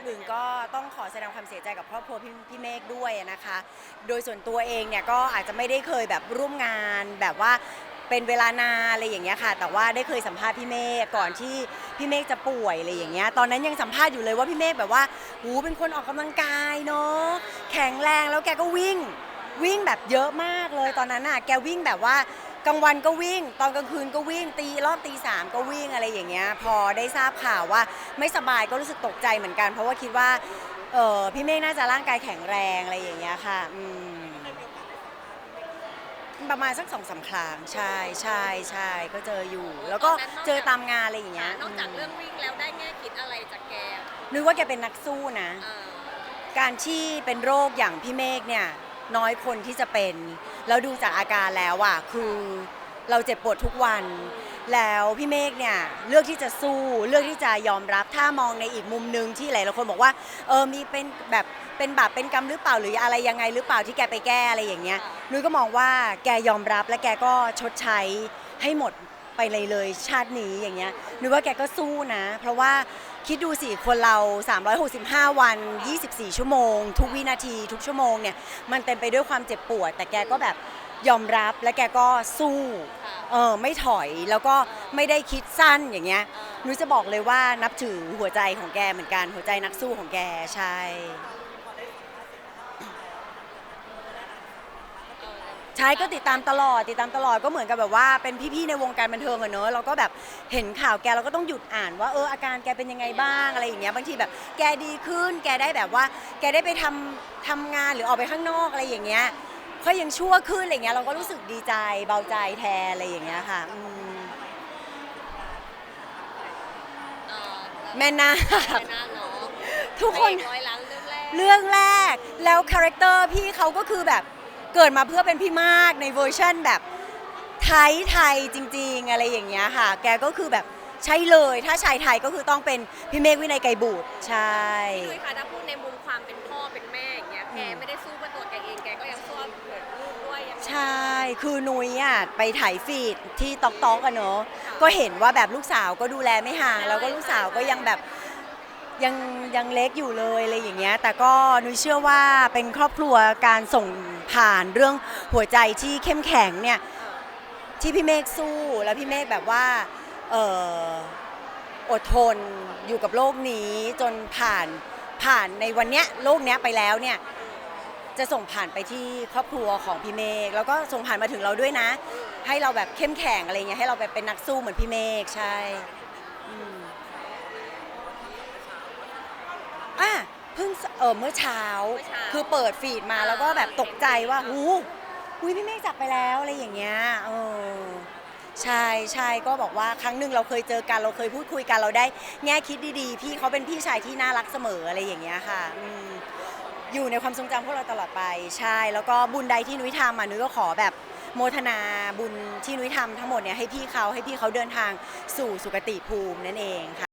อนอื่นก็ต้องขอแสดงความเสียใจกับครอบครัวพี่พี่เมฆด้วยนะคะ โดยส่วนตัวเองเนี่ยก็อาจจะไม่ได้เคยแบบร่วมงานแบบว่าเป็นเวลานานอะไรอย่างเงี้ยค่ะ แต่ว่าได้เคยสัมภาษณ์พี่เมฆก่อนที่พี่เมฆจะป่วยอะไรอย่างเงี้ย ตอนนั้นยังสัมภาษณ์อยู่เลยว่าพี่เมฆแบบว่าหูเป็นคนออกกำลังกายเนาะ แข็งแรงแล้วแกก็วิ่ง วิ่งแบบเยอะมากเลย ตอนนั้นน่ะ แกวิ่งแบบว่า กลางวันก็วิ่ง ตอนกลางคืนก็วิ่งตีรอบตีสามก็วิ่งอะไรอย่างเงี้ยพอได้ทราบข่าวว่าไม่สบายก็รู้สึกตกใจเหมือนกัน เพราะว่าคิดว่าเออพี่เมฆน่าจะร่างกายแข็งแรงอะไรอย่างเงี้ยค่ะอืมประมาณสักสองสามครั้งใช่ใช่ใช่ก็เจออยู่ แล้วก็เจอตามงานอะไรอย่างเงี้ยนอกจากเรื่องวิ่งแล้วได้แง่คิดอะไรจากแกนึกว่าแกเป็นนักสู้นะเอ่อการที่เป็นโรคอย่างพี่เมฆเนี่ยน้อยคนที่จะเป็น แล้วดูจากอาการแล้วอะคือเราเจ็บปวดทุกวัน แล้วพี่เมฆเนี่ยเลือกที่จะสู้เลือกที่จะยอมรับถ้ามองในอีกมุมหนึ่งที่หลายๆคนบอกว่าเออมีเป็นแบบเป็นบาปเป็นกรรมหรือเปล่าหรืออะไรยังไงหรือเปล่าที่แกไปแก้อะไรอย่างเงี้ยนุ้ยก็มองว่าแกยอมรับและแกก็ชดใช้ให้หมดไปเลยเลยชาตินี้อย่างเงี้ยนุ้ยว่าแกก็สู้นะ เพราะว่า คิดดูสิคนเรา 365 วัน 24 ชั่วโมง ทุกวินาทีทุกชั่วโมงเนี่ยมันเต็มไปด้วยความเจ็บปวด แต่แกก็แบบยอมรับและแกก็สู้ค่ะเออไม่ถอยแล้วก็ไม่ได้คิดสั้นอย่างเงี้ยเอ่อนุ้ยจะบอกเลยว่านับถือหัวใจของแกเหมือนกันหัวใจนักสู้ของแกใช่ เอ่อ ใช่ก็ติดตามตลอดติดตามตลอดก็เหมือนกับแบบว่าเป็นพี่ๆในวงการบันเทิงอะเนอะเราก็แบบเห็นข่าวแกเราก็ต้องหยุดอ่านว่าเอออาการแกเป็นยังไงบ้างอะไรอย่างเงี้ยบางทีแบบแกดีขึ้น แกได้แบบว่า แกได้ไปทำทำงานหรือออกไปข้างนอกอะไรอย่างเงี้ยเขายังชั่วขึ้นอะไรเงี้ยเราก็รู้สึกดีใจเบาใจแทนอะไรอย่างเงี้ยค่ะอืมเอ่อแม่นาค แม่นาคเนาะทุกคน พระเอร้อยล้านเรื่องแรก เรื่องแรกแล้วคาแรคเตอร์พี่เขาก็คือแบบ เกิดมาเพื่อเป็นพี่มากในเวอร์ชั่นแบบไทยไทยจริง ๆ อะไรอย่างเงี้ยค่ะ แกก็คือแบบใช่เลย ถ้าชายไทยก็คือต้องเป็นพี่เมฆวินัยไกรบุตรใช่ พี่นุ้ยคะถ้าพูดในมุมความเป็นพ่อเป็นแม่อย่างเงี้ยแกไม่ได้สู้เพื่อตัวแกเองแกก็ยังสู้เพื่อลูกด้วยยังไงใช่ คือนุ้ยอะไปถ่ายฟีดที่ตอกตอกกันเนอะก็เห็นว่าแบบลูกสาวก็ดูแลไม่ห่าง แล้วก็ลูกสาวก็ยังแบบ ยังยังเล็กอยู่เลยอะไรอย่างเงี้ยแต่ก็นุ้ยเชื่อว่าเป็นครอบครัวการส่งผ่านเรื่องหัวใจที่เข้มแข็งเนี่ยที่พี่เมฆสู้แล้วพี่เมฆแบบว่าเอออดทนอยู่กับโลกนี้จนผ่านผ่านในวันเนี้ยโลกเนี้ยไปแล้วเนี่ยจะส่งผ่านไปที่ครอบครัวของพี่เมฆแล้วก็ส่งผ่านมาถึงเราด้วยนะ ให้เราแบบเข้มแข็งอะไรเงี้ยให้เราแบบเป็นนักสู้เหมือนพี่เมฆใช่ อืมอะเพิ่งสเออเมื่อเช้า เมื่อเช้าคือเปิดฟีดมาแล้วก็แบบตกใจว่าหูหุยพี่เมฆจากไปแล้วอะไรอย่างเงี้ยเออใช่ใช่ก็บอกว่าครั้งหนึ่งเราเคยเจอกันเราเคยพูดคุยกันเราได้แง่คิดดีๆ พี่เขาเป็นพี่ชายที่น่ารักเสมออะไรอย่างเงี้ยค่ะอืมอยู่ในความทรงจำพวกเราตลอดไปใช่ แล้วก็บุญใดที่นุ้ยทำอะนุ้ยก็ขอแบบโมทนาบุญที่นุ้ยทำทั้งหมดเนี่ยให้พี่เขาให้พี่เขาเดินทางสู่สุคติภูมินั่นเองค่ะ